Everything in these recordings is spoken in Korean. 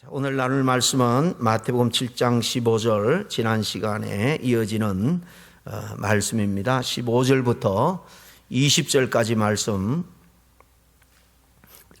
자, 오늘 나눌 말씀은 마태복음 7장 15절 지난 시간에 이어지는 어, 말씀입니다. 15절부터 20절까지 말씀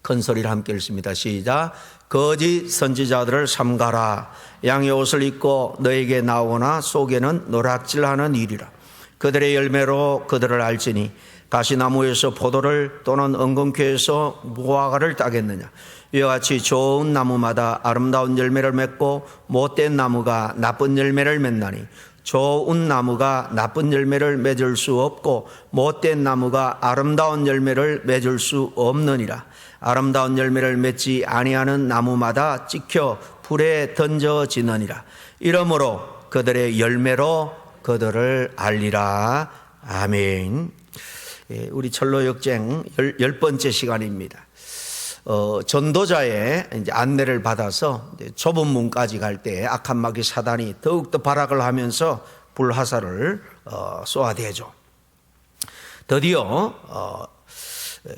큰 소리를 함께 읽습니다. 시작. 거짓 선지자들을 삼가라. 양의 옷을 입고 너에게 나오나 속에는 노락질하는 일이라. 그들의 열매로 그들을 알지니 가시나무에서 포도를 또는 엉겅퀴에서 무화과를 따겠느냐. 이와 같이 좋은 나무마다 아름다운 열매를 맺고 못된 나무가 나쁜 열매를 맺나니 좋은 나무가 나쁜 열매를 맺을 수 없고 못된 나무가 아름다운 열매를 맺을 수 없느니라. 아름다운 열매를 맺지 아니하는 나무마다 찍혀 불에 던져지느니라. 이러므로 그들의 열매로 그들을 알리라. 아멘. 예, 우리 철로 역쟁 열, 열 번째 시간입니다. 어, 전도자의 안내를 받아서 좁은 문까지 갈 때 악한 마귀 사단이 더욱더 발악을 하면서 불화살을 어, 쏘아대죠. 드디어 어,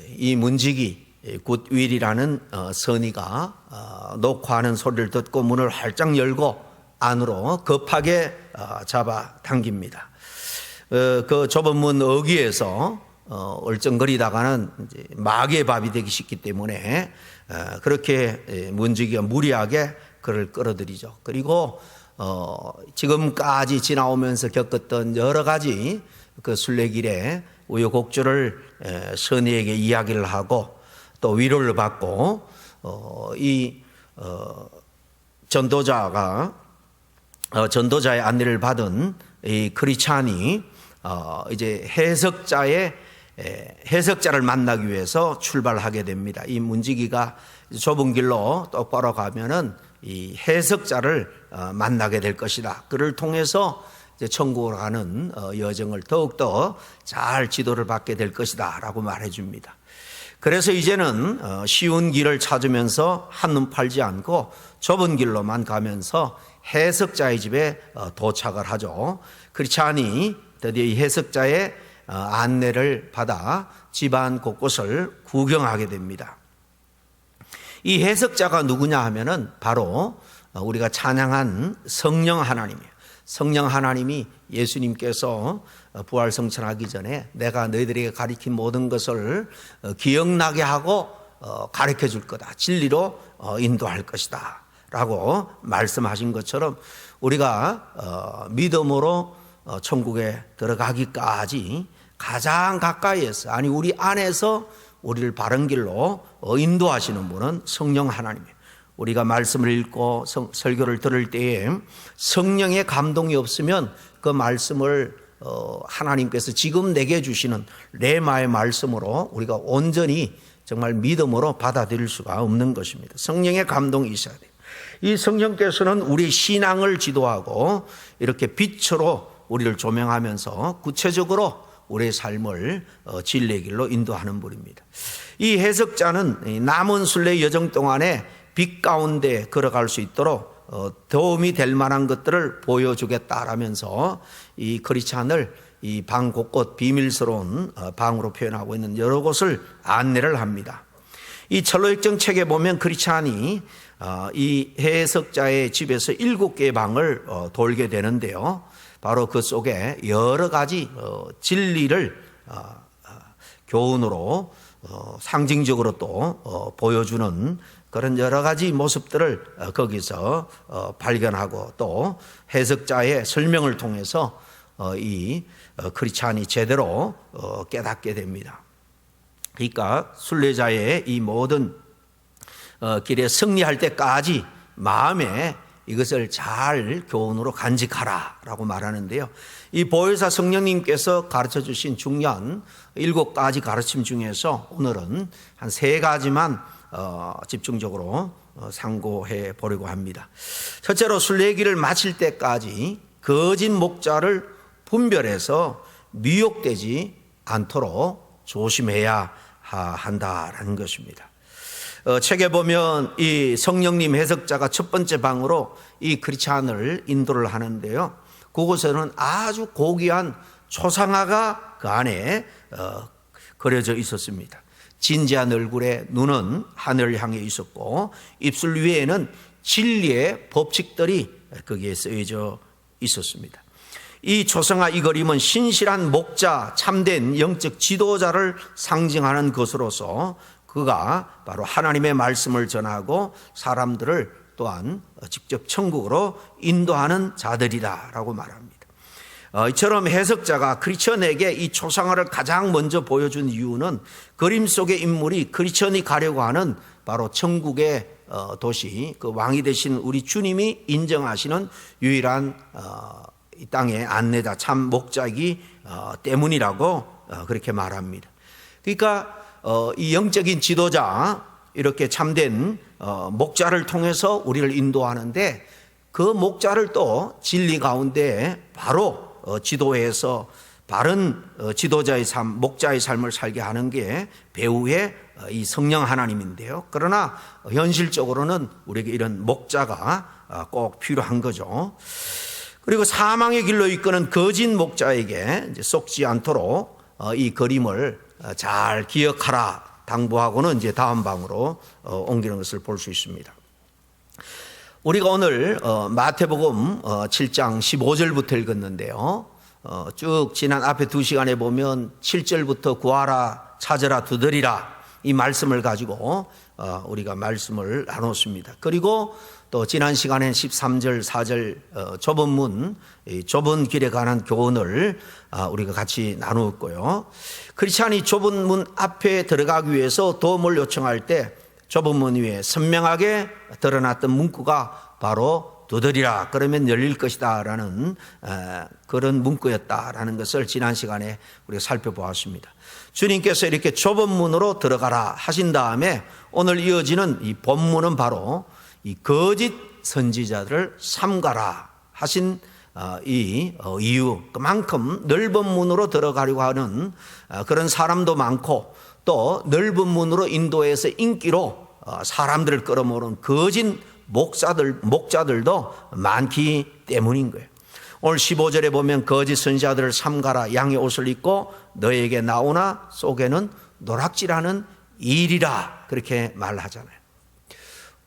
이 문지기 굿윌이라는 어, 선의가 어, 녹화하는 소리를 듣고 문을 활짝 열고 안으로 급하게 어, 잡아 당깁니다. 어, 그 좁은 문 어귀에서 어, 얼쩡거리다가는 마귀의 밥이 되기 쉽기 때문에 어, 그렇게 예, 문지기가 무리하게 그를 끌어들이죠. 그리고 어, 지금까지 지나오면서 겪었던 여러 가지 그 순례길에 우여곡절을 에, 선의에게 이야기를 하고 또 위로를 받고 어, 이 어, 전도자가 어, 전도자의 안내를 받은 이 크리찬이 어, 이제 해석자의 에, 해석자를 만나기 위해서 출발하게 됩니다. 이 문지기가 좁은 길로 똑바로 가면은 이 해석자를 어, 만나게 될 것이다. 그를 통해서 천국으로 가는 어, 여정을 더욱더 잘 지도를 받게 될 것이다 라고 말해 줍니다. 그래서 이제는 어, 쉬운 길을 찾으면서 한눈 팔지 않고 좁은 길로만 가면서 해석자의 집에 어, 도착을 하죠. 크리스찬이 드디어 이 해석자의 어, 안내를 받아 집안 곳곳을 구경하게 됩니다. 이 해석자가 누구냐 하면은 바로 우리가 찬양한 성령 하나님이에요. 성령 하나님이 예수님께서 부활 성천하기 전에 내가 너희들에게 가리킨 모든 것을 기억나게 하고 가르쳐 줄 거다. 진리로 인도할 것이다. 라고 말씀하신 것처럼 우리가 믿음으로 천국에 들어가기까지 가장 가까이에서 아니 우리 안에서 우리를 바른 길로 인도하시는 분은 성령 하나님이에요. 우리가 말씀을 읽고 성, 설교를 들을 때에 성령의 감동이 없으면 그 말씀을 어, 하나님께서 지금 내게 주시는 레마의 말씀으로 우리가 온전히 정말 믿음으로 받아들일 수가 없는 것입니다. 성령의 감동이 있어야 돼요. 이 성령께서는 우리 신앙을 지도하고 이렇게 빛으로 우리를 조명하면서 구체적으로 우리의 삶을 어, 진리의 길로 인도하는 분입니다. 이 해석자는 남은 순례 여정 동안에 빛 가운데 걸어갈 수 있도록 어, 도움이 될 만한 것들을 보여주겠다라면서 이 크리스찬을 이 방 곳곳 비밀스러운 어, 방으로 표현하고 있는 여러 곳을 안내를 합니다. 이 철로역정 책에 보면 크리스찬이 이 해석자의 집에서 일곱 개의 방을 돌게 되는데요. 바로 그 속에 여러 가지 진리를 교훈으로 상징적으로 또 보여주는 그런 여러 가지 모습들을 거기서 발견하고 또 해석자의 설명을 통해서 이 크리스찬이 제대로 깨닫게 됩니다. 그러니까 순례자의 이 모든 길에 승리할 때까지 마음에 이것을 잘 교훈으로 간직하라 라고 말하는데요. 이 보혜사 성령님께서 가르쳐 주신 중요한 일곱 가지 가르침 중에서 오늘은 한 세 가지만 어, 집중적으로 어, 상고해 보려고 합니다. 첫째로 순례기를 마칠 때까지 거짓 목자를 분별해서 미혹되지 않도록 조심해야 한다라는 것입니다. 어, 책에 보면 이 성령님 해석자가 첫 번째 방으로 이 크리스찬을 인도를 하는데요. 그곳에는 아주 고귀한 초상화가 그 안에 어, 그려져 있었습니다. 진지한 얼굴에 눈은 하늘을 향해 있었고 입술 위에는 진리의 법칙들이 거기에 쓰여져 있었습니다. 이 초성화 이 그림은 신실한 목자, 참된 영적 지도자를 상징하는 것으로서 그가 바로 하나님의 말씀을 전하고 사람들을 또한 직접 천국으로 인도하는 자들이다라고 말합니다. 어, 이처럼 해석자가 크리스천에게 이 초상화를 가장 먼저 보여준 이유는 그림 속의 인물이 크리스천이 가려고 하는 바로 천국의 어, 도시, 그 왕이 되신 우리 주님이 인정하시는 유일한 어, 이 땅의 안내자, 참 목자이기 때문이라고 그렇게 말합니다. 그러니까 이 영적인 지도자, 이렇게 참된 목자를 통해서 우리를 인도하는데 그 목자를 또 진리 가운데 바로 어, 지도해서 바른 어, 지도자의 삶, 목자의 삶을 살게 하는 게 배우의 어, 이 성령 하나님인데요. 그러나 현실적으로는 우리에게 이런 목자가 꼭 필요한 거죠. 그리고 사망의 길로 이끄는 거짓 목자에게 속지 않도록 이 그림을 잘 기억하라 당부하고는 이제 다음 방으로 옮기는 것을 볼 수 있습니다. 우리가 오늘 어, 마태복음 7장 어, 15절부터 읽었는데요. 어, 쭉 지난 앞에 두 시간에 보면 7절부터 구하라, 찾으라, 두드리라 이 말씀을 가지고 우리가 말씀을 나눴습니다. 그리고 또 지난 시간엔 13절, 4절 좁은 문, 좁은 길에 관한 교훈을 우리가 같이 나누었고요. 크리스찬이 좁은 문 앞에 들어가기 위해서 도움을 요청할 때 좁은 문 위에 선명하게 드러났던 문구가 바로 두드리라 그러면 열릴 것이다라는 그런 문구였다라는 것을 지난 시간에 우리가 살펴보았습니다. 주님께서 이렇게 좁은 문으로 들어가라 하신 다음에 오늘 이어지는 이 본문은 바로 이 거짓 선지자들을 삼가라 하신 어, 이 어, 이유 그만큼 넓은 문으로 들어가려고 하는 어, 그런 사람도 많고 또 넓은 문으로 인도해서 인기로 어, 사람들을 끌어모으는 거짓 목사들, 목자들도 많기 때문인 거예요. 오늘 15절에 보면 거짓 선지자들을 삼가라 양의 옷을 입고 너에게 나오나 속에는 노락질하는 일이라 그렇게 말하잖아요.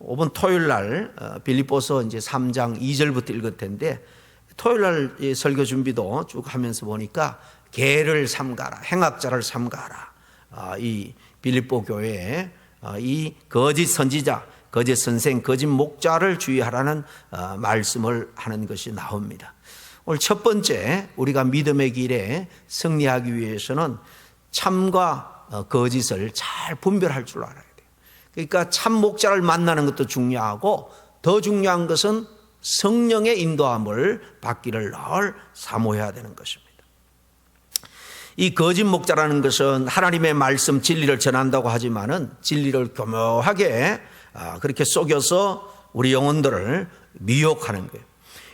5번 토요일 날 어, 빌립보서 이제 3장 2절부터 읽을 텐데 토요일 날 설교 준비도 쭉 하면서 보니까 개를 삼가라 행악자를 삼가라 아, 이 빌립보 교회에 아, 이 거짓 선지자, 거짓 선생, 거짓 목자를 주의하라는 아, 말씀을 하는 것이 나옵니다. 오늘 첫 번째 우리가 믿음의 길에 승리하기 위해서는 참과 어, 거짓을 잘 분별할 줄 알아야 돼요. 그러니까 참 목자를 만나는 것도 중요하고 더 중요한 것은 성령의 인도함을 받기를 늘 사모해야 되는 것입니다. 이 거짓 목자라는 것은 하나님의 말씀 진리를 전한다고 하지만은 진리를 교묘하게 아, 그렇게 속여서 우리 영혼들을 미혹하는 거예요.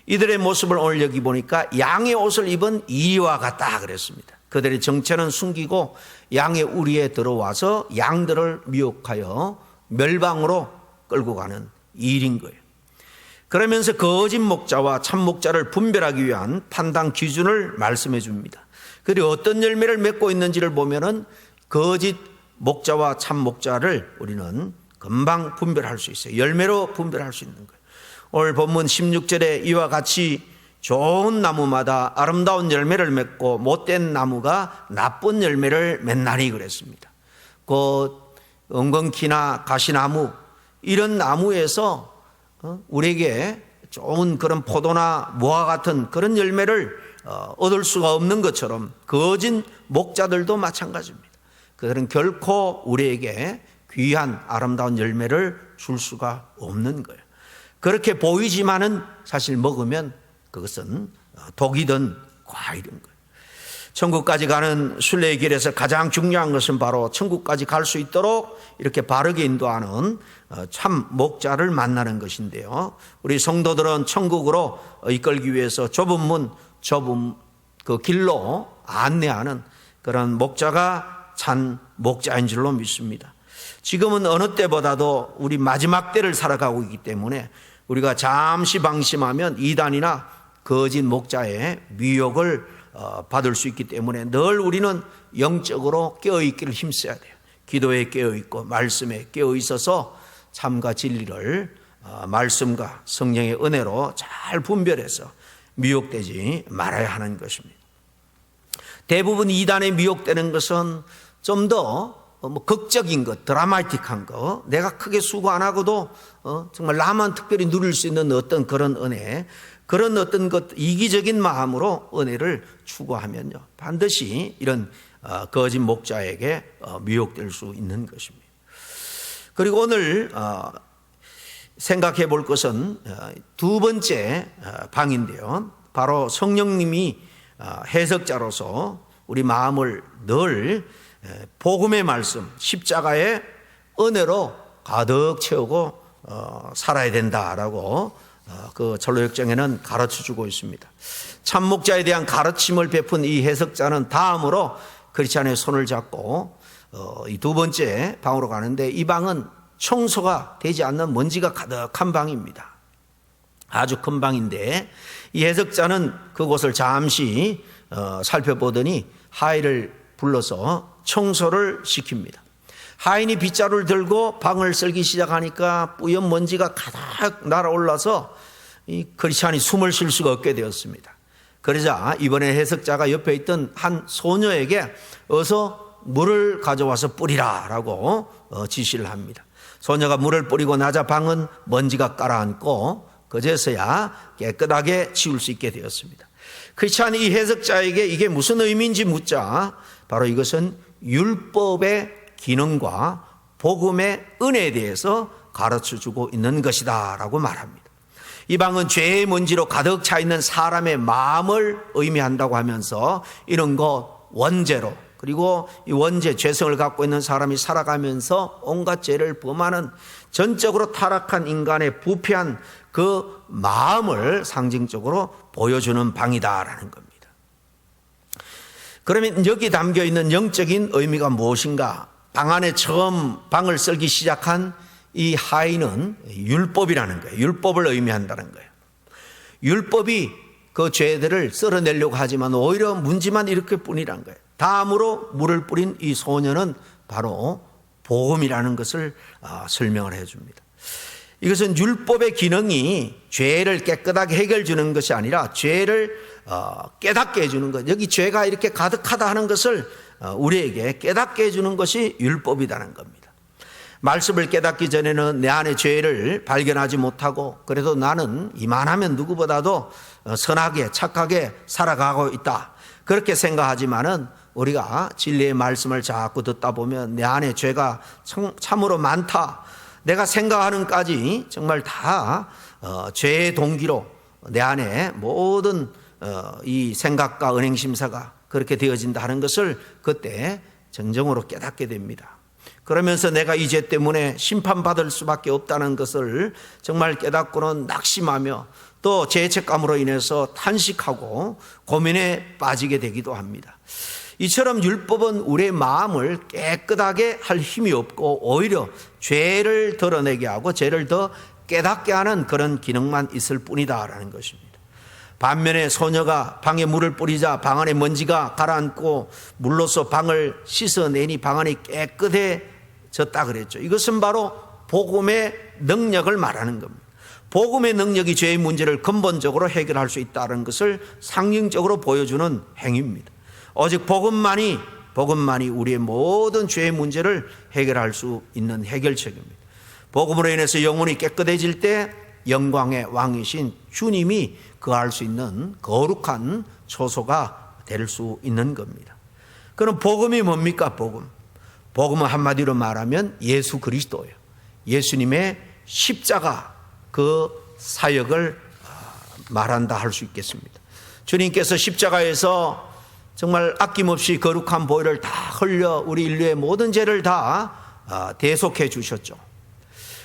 이들의 모습을 오늘 여기 보니까 양의 옷을 입은 이와 같다 그랬습니다. 그들의 정체는 숨기고 양의 우리에 들어와서 양들을 미혹하여 멸방으로 끌고 가는 일인 거예요. 그러면서 거짓 목자와 참 목자를 분별하기 위한 판단 기준을 말씀해 줍니다. 그리고 어떤 열매를 맺고 있는지를 보면은 거짓 목자와 참 목자를 우리는 금방 분별할 수 있어요. 열매로 분별할 수 있는 거예요. 오늘 본문 16절에 이와 같이 좋은 나무마다 아름다운 열매를 맺고 못된 나무가 나쁜 열매를 맺나니 그랬습니다. 그 은건키나 가시나무 이런 나무에서 어, 우리에게 좋은 그런 포도나 무화 같은 그런 열매를 어, 얻을 수가 없는 것처럼 거짓 목자들도 마찬가지입니다. 그들은 결코 우리에게 귀한 아름다운 열매를 줄 수가 없는 거예요. 그렇게 보이지만은 사실 먹으면 그것은 어, 독이든 과일인 거예요. 천국까지 가는 순례의 길에서 가장 중요한 것은 바로 천국까지 갈 수 있도록 이렇게 바르게 인도하는 어, 참 목자를 만나는 것인데요. 우리 성도들은 천국으로 이끌기 위해서 좁은 문, 좁은 그 길로 안내하는 그런 목자가 찬 목자인 줄로 믿습니다. 지금은 어느 때보다도 우리 마지막 때를 살아가고 있기 때문에 우리가 잠시 방심하면 이단이나 거짓 목자의 미혹을 어, 받을 수 있기 때문에 늘 우리는 영적으로 깨어있기를 힘써야 돼요. 기도에 깨어있고 말씀에 깨어있어서 참과 진리를 어, 말씀과 성령의 은혜로 잘 분별해서 미혹되지 말아야 하는 것입니다. 대부분 이단에 미혹되는 것은 좀더 뭐 극적인 것, 드라마틱한 것, 내가 크게 수고 안 하고도 어, 정말 나만 특별히 누릴 수 있는 어떤 그런 은혜, 그런 어떤 것 이기적인 마음으로 은혜를 추구하면요 반드시 이런 어, 거짓 목자에게 어, 미혹될 수 있는 것입니다. 그리고 오늘 어, 생각해 볼 것은 어, 두 번째 어, 방인데요. 바로 성령님이 어, 해석자로서 우리 마음을 늘 에, 복음의 말씀, 십자가의 은혜로 가득 채우고 어, 살아야 된다라고 어, 그 전로역정에는 가르쳐 주고 있습니다. 참목자에 대한 가르침을 베푼 이 해석자는 다음으로 크리스찬의 손을 잡고 어, 이두 번째 방으로 가는데 이 방은 청소가 되지 않는 먼지가 가득한 방입니다. 아주 큰 방인데 이 해석자는 그곳을 잠시 어, 살펴보더니 하인을 불러서 청소를 시킵니다. 하인이 빗자루를 들고 방을 쓸기 시작하니까 뿌연 먼지가 가득 날아올라서 이 크리스찬이 숨을 쉴 수가 없게 되었습니다. 그러자 이번에 해석자가 옆에 있던 한 소녀에게 어서 물을 가져와서 뿌리라라고 어, 지시를 합니다. 소녀가 물을 뿌리고 나자 방은 먼지가 깔아앉고 그제서야 깨끗하게 치울 수 있게 되었습니다. 크리스찬이 이 해석자에게 이게 무슨 의미인지 묻자 바로 이것은 율법의 기능과 복음의 은혜에 대해서 가르쳐 주고 있는 것이다 라고 말합니다. 이 방은 죄의 먼지로 가득 차 있는 사람의 마음을 의미한다고 하면서 이런 거 원죄로 그리고 이 원죄 죄성을 갖고 있는 사람이 살아가면서 온갖 죄를 범하는 전적으로 타락한 인간의 부패한 그 마음을 상징적으로 보여주는 방이다라는 겁니다. 그러면 여기 담겨 있는 영적인 의미가 무엇인가? 방 안에 처음 방을 쓸기 시작한 이 하인은 율법이라는 거예요. 율법을 의미한다는 거예요. 율법이 그 죄들을 썰어내려고 하지만 오히려 문지만 일으킬 뿐이란 거예요. 다음으로 물을 뿌린 이 소녀는 바로 복음이라는 것을 아, 설명을 해 줍니다. 이것은 율법의 기능이 죄를 깨끗하게 해결 주는 것이 아니라 죄를 어, 깨닫게 해주는 것. 여기 죄가 이렇게 가득하다 하는 것을 어, 우리에게 깨닫게 해주는 것이 율법이라는 겁니다. 말씀을 깨닫기 전에는 내 안에 죄를 발견하지 못하고 그래도 나는 이만하면 누구보다도 어, 선하게 착하게 살아가고 있다. 그렇게 생각하지만은 우리가 진리의 말씀을 자꾸 듣다 보면 내 안에 죄가 참으로 많다. 내가 생각하는 까지 정말 다 어, 죄의 동기로 내 안에 모든 어, 이 생각과 은행 심사가 그렇게 되어진다 하는 것을 그때 정정으로 깨닫게 됩니다. 그러면서 내가 이 죄 때문에 심판받을 수밖에 없다는 것을 정말 깨닫고는 낙심하며 또 죄책감으로 인해서 탄식하고 고민에 빠지게 되기도 합니다. 이처럼 율법은 우리의 마음을 깨끗하게 할 힘이 없고 오히려 죄를 드러내게 하고 죄를 더 깨닫게 하는 그런 기능만 있을 뿐이다라는 것입니다. 반면에 소녀가 방에 물을 뿌리자 방 안에 먼지가 가라앉고 물로서 방을 씻어내니 방 안이 깨끗해졌다 그랬죠. 이것은 바로 복음의 능력을 말하는 겁니다. 복음의 능력이 죄의 문제를 근본적으로 해결할 수 있다는 것을 상징적으로 보여주는 행위입니다. 오직 복음만이 복음만이 우리의 모든 죄의 문제를 해결할 수 있는 해결책입니다. 복음으로 인해서 영혼이 깨끗해질 때 영광의 왕이신 주님이 거할 수 있는 거룩한 초소가 될 수 있는 겁니다. 그럼 복음이 뭡니까? 복음. 복음은 한마디로 말하면 예수 그리스도예요. 예수님의 십자가 그 사역을 말한다 할 수 있겠습니다. 주님께서 십자가에서 정말 아낌없이 거룩한 보혈을 다 흘려 우리 인류의 모든 죄를 다 대속해 주셨죠.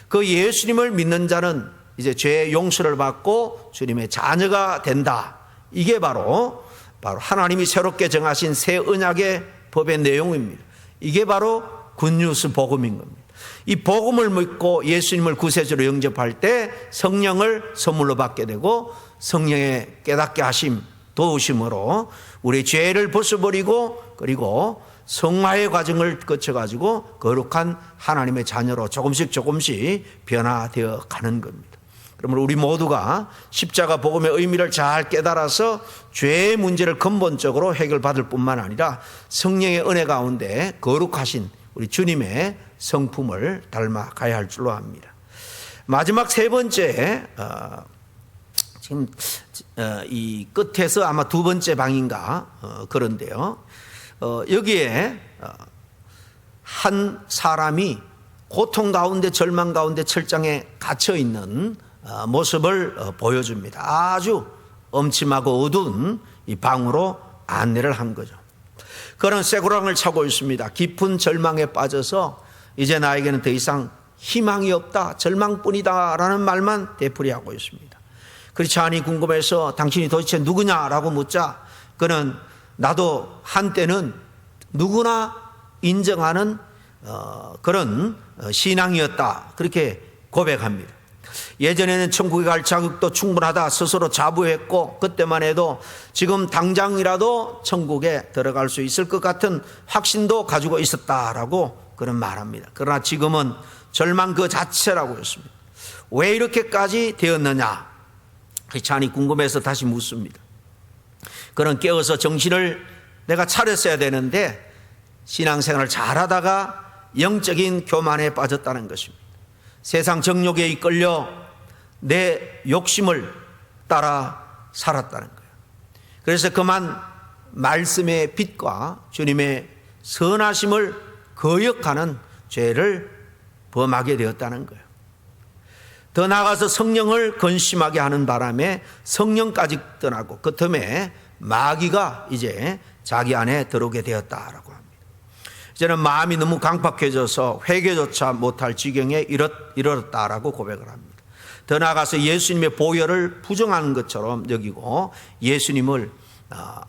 그 예수님을 믿는 자는 이제 죄의 용서를 받고 주님의 자녀가 된다. 이게 바로 바로 하나님이 새롭게 정하신 새 언약의 법의 내용입니다. 이게 바로 굿뉴스 복음인 겁니다. 이 복음을 믿고 예수님을 구세주로 영접할 때 성령을 선물로 받게 되고 성령의 깨닫게 하심 도우심으로 우리 죄를 벗어버리고 그리고 성화의 과정을 거쳐가지고 거룩한 하나님의 자녀로 조금씩 조금씩 변화되어 가는 겁니다. 그러면 우리 모두가 십자가 복음의 의미를 잘 깨달아서 죄의 문제를 근본적으로 해결받을 뿐만 아니라 성령의 은혜 가운데 거룩하신 우리 주님의 성품을 닮아 가야 할 줄로 압니다. 마지막 세 번째, 어, 지금 어, 이 끝에서 아마 두 번째 방인가 어, 그런데요. 어, 여기에 어, 한 사람이 고통 가운데 절망 가운데 철장에 갇혀 있는 어, 모습을 어, 보여줍니다. 아주 엄침하고 어두운 이 방으로 안내를 한 거죠. 그는 쇠고랑을 차고 있습니다. 깊은 절망에 빠져서 이제 나에게는 더 이상 희망이 없다, 절망뿐이다라는 말만 되풀이하고 있습니다. 크리스찬이 궁금해서 당신이 도대체 누구냐라고 묻자 그는 나도 한때는 누구나 인정하는 어, 그런 어, 신앙이었다 그렇게 고백합니다. 예전에는 천국에 갈 자격도 충분하다 스스로 자부했고 그때만 해도 지금 당장이라도 천국에 들어갈 수 있을 것 같은 확신도 가지고 있었다라고 그런 말합니다. 그러나 지금은 절망 그 자체라고 했습니다. 왜 이렇게까지 되었느냐? 크리스찬이 궁금해서 다시 묻습니다. 그런 깨어서 정신을 내가 차렸어야 되는데 신앙생활을 잘하다가 영적인 교만에 빠졌다는 것입니다. 세상 정욕에 이끌려 내 욕심을 따라 살았다는 거예요. 그래서 그만 말씀의 빛과 주님의 선하심을 거역하는 죄를 범하게 되었다는 거예요. 더 나아가서 성령을 근심하게 하는 바람에 성령까지 떠나고 그 틈에 마귀가 이제 자기 안에 들어오게 되었다라고 합니다. 이제는 마음이 너무 강팍해져서 회개조차 못할 지경에 이르렀다라고 고백을 합니다. 더 나아가서 예수님의 보혈을 부정하는 것처럼 여기고 예수님을 어,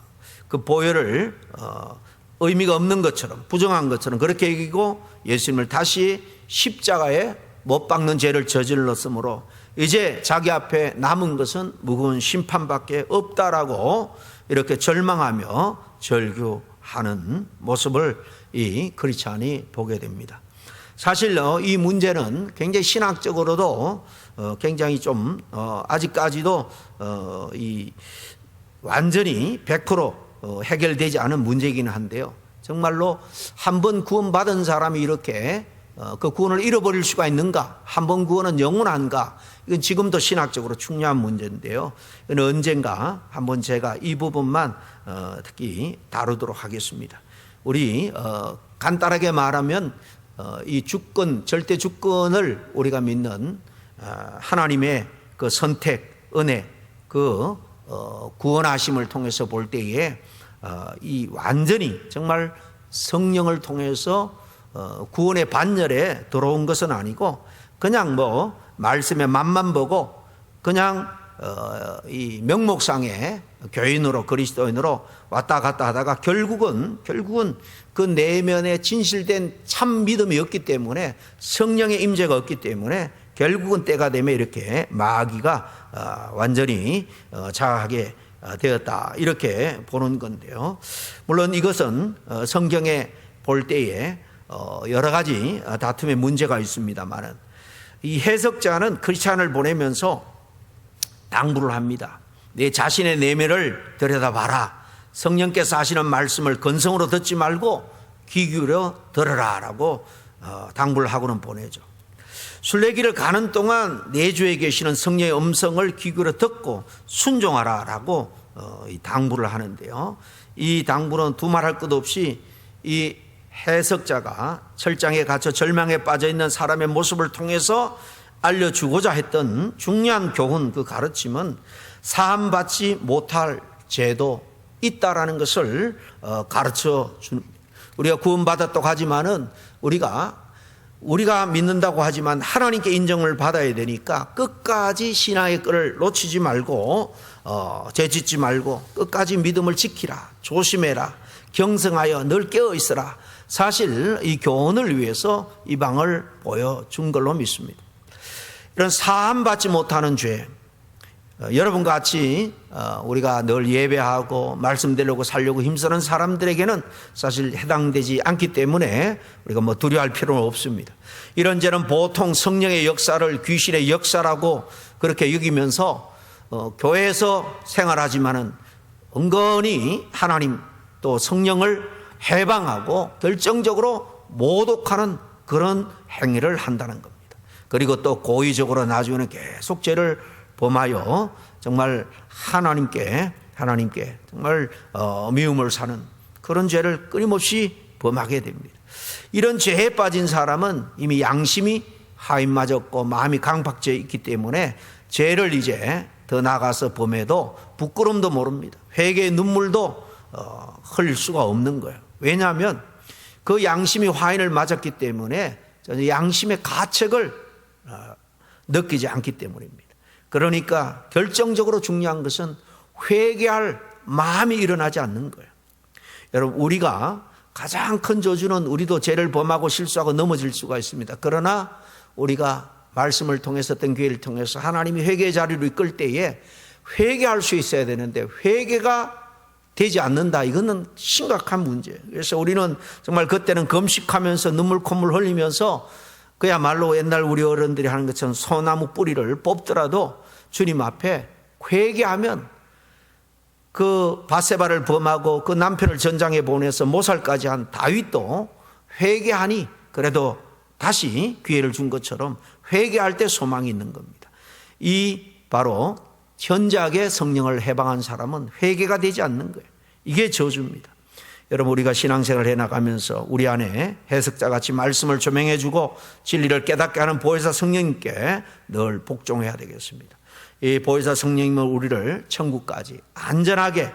그 보혈을 어, 의미가 없는 것처럼 부정한 것처럼 그렇게 여기고 예수님을 다시 십자가에 못 박는 죄를 저질렀으므로 이제 자기 앞에 남은 것은 무거운 심판밖에 없다라고 이렇게 절망하며 절규하는 모습을 이 크리스찬이 보게 됩니다. 사실 어, 이 문제는 굉장히 신학적으로도 어, 굉장히 좀 어, 아직까지도 이 완전히 100% 해결되지 않은 문제이기는 한데요. 정말로 한 번 구원받은 사람이 이렇게 그 구원을 잃어버릴 수가 있는가? 한 번 구원은 영원한가? 이건 지금도 신학적으로 중요한 문제인데요. 이건 언젠가 한번 제가 이 부분만 특히 다루도록 하겠습니다. 우리 간단하게 말하면 이 주권, 절대 주권을 우리가 믿는 하나님의 그 선택, 은혜, 그 구원하심을 통해서 볼 때에 이 완전히 정말 성령을 통해서 구원의 반열에 들어온 것은 아니고 그냥 뭐 말씀의 맛만 보고 그냥 이 명목상에 교인으로 그리스도인으로 왔다 갔다 하다가 결국은 결국은 그 내면에 진실된 참 믿음이 없기 때문에 성령의 임재가 없기 때문에 결국은 때가 되면 이렇게 마귀가 완전히 자하게 되었다 이렇게 보는 건데요. 물론 이것은 성경에 볼 때에 여러 가지 다툼의 문제가 있습니다만은 이 해석자는 크리스찬을 보내면서 당부를 합니다. 내 자신의 내면을 들여다봐라. 성령께서 하시는 말씀을 건성으로 듣지 말고 귀 기울여 들으라라고 당부를 하고는 보내죠. 순례길을 가는 동안 내주에 계시는 성령의 음성을 귀 기울여 듣고 순종하라라고 당부를 하는데요. 이 당부는 두말할 것 없이 이 해석자가 철장에 갇혀 절망에 빠져 있는 사람의 모습을 통해서 알려주고자 했던 중요한 교훈 그 가르침은 사함받지 못할 죄도 있다라는 것을 어, 가르쳐 준 우리가 구원받았다고 하지만은 우리가 우리가 믿는다고 하지만 하나님께 인정을 받아야 되니까 끝까지 신앙의 끈을 놓치지 말고 어, 죄짓지 말고 끝까지 믿음을 지키라 조심해라 경성하여 늘 깨어 있어라 사실 이 교훈을 위해서 이 방을 보여준 걸로 믿습니다. 이런 사함받지 못하는 죄, 어, 여러분 같이 어, 우리가 늘 예배하고 말씀드리려고 살려고 힘쓰는 사람들에게는 사실 해당되지 않기 때문에 우리가 뭐 두려워할 필요는 없습니다. 이런 죄는 보통 성령의 역사를 귀신의 역사라고 그렇게 여기면서 어, 교회에서 생활하지만은 은근히 하나님 또 성령을 해방하고 결정적으로 모독하는 그런 행위를 한다는 겁니다. 그리고 또 고의적으로 나중에는 계속 죄를 범하여 정말 하나님께 하나님께 정말 어, 미움을 사는 그런 죄를 끊임없이 범하게 됩니다. 이런 죄에 빠진 사람은 이미 양심이 하인 맞았고 마음이 강박되어 있기 때문에 죄를 이제 더 나가서 범해도 부끄럼도 모릅니다. 회개의 눈물도 어, 흘릴 수가 없는 거예요. 왜냐하면 그 양심이 화인을 맞았기 때문에 양심의 가책을 어, 느끼지 않기 때문입니다. 그러니까 결정적으로 중요한 것은 회개할 마음이 일어나지 않는 거예요. 여러분, 우리가 가장 큰 저주는 우리도 죄를 범하고 실수하고 넘어질 수가 있습니다. 그러나 우리가 말씀을 통해서 어떤 기회를 통해서 하나님이 회개 자리로 이끌 때에 회개할 수 있어야 되는데 회개가 되지 않는다. 이거는 심각한 문제예요. 그래서 우리는 정말 그때는 금식하면서 눈물 콧물 흘리면서 그야말로 옛날 우리 어른들이 하는 것처럼 소나무 뿌리를 뽑더라도 주님 앞에 회개하면 그 바세바를 범하고 그 남편을 전장에 보내서 모살까지 한 다윗도 회개하니 그래도 다시 기회를 준 것처럼 회개할 때 소망이 있는 겁니다. 이 바로 현작의 성령을 해방한 사람은 회개가 되지 않는 거예요. 이게 저주입니다. 여러분 우리가 신앙생활을 해나가면서 우리 안에 해석자 같이 말씀을 조명해주고 진리를 깨닫게 하는 보혜사 성령님께 늘 복종해야 되겠습니다. 이 보혜사 성령님은 우리를 천국까지 안전하게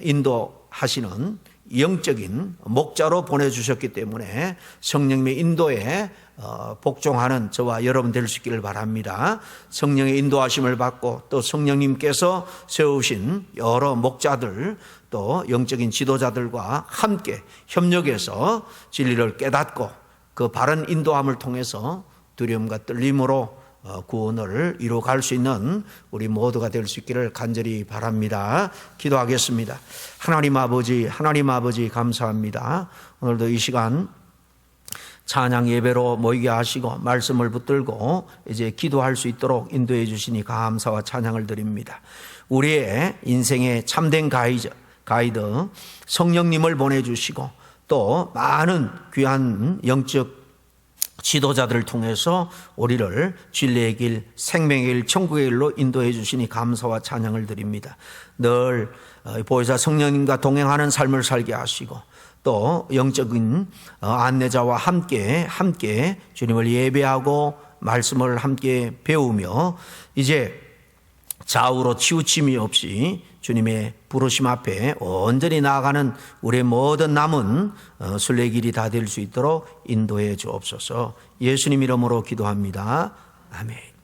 인도하시는 영적인 목자로 보내주셨기 때문에 성령님의 인도에 어, 복종하는 저와 여러분 될 수 있기를 바랍니다. 성령의 인도하심을 받고 또 성령님께서 세우신 여러 목자들 또 영적인 지도자들과 함께 협력해서 진리를 깨닫고 그 바른 인도함을 통해서 두려움과 떨림으로 어, 구원을 이루어갈 수 있는 우리 모두가 될 수 있기를 간절히 바랍니다. 기도하겠습니다. 하나님 아버지, 하나님 아버지 감사합니다. 오늘도 이 시간 찬양 예배로 모이게 하시고 말씀을 붙들고 이제 기도할 수 있도록 인도해 주시니 감사와 찬양을 드립니다. 우리의 인생의 참된 가이드, 가이드 성령님을 보내주시고 또 많은 귀한 영적 지도자들을 통해서 우리를 진리의 길, 생명의 길, 천국의 길로 인도해 주시니 감사와 찬양을 드립니다. 늘 어, 보혜사 성령님과 동행하는 삶을 살게 하시고 또 영적인 어, 안내자와 함께 함께 주님을 예배하고 말씀을 함께 배우며 이제 좌우로 치우침이 없이 주님의 부르심 앞에 온전히 나아가는 우리의 모든 남은 어, 순례 길이 다 될 수 있도록 인도해 주옵소서 예수님 이름으로 기도합니다. 아멘.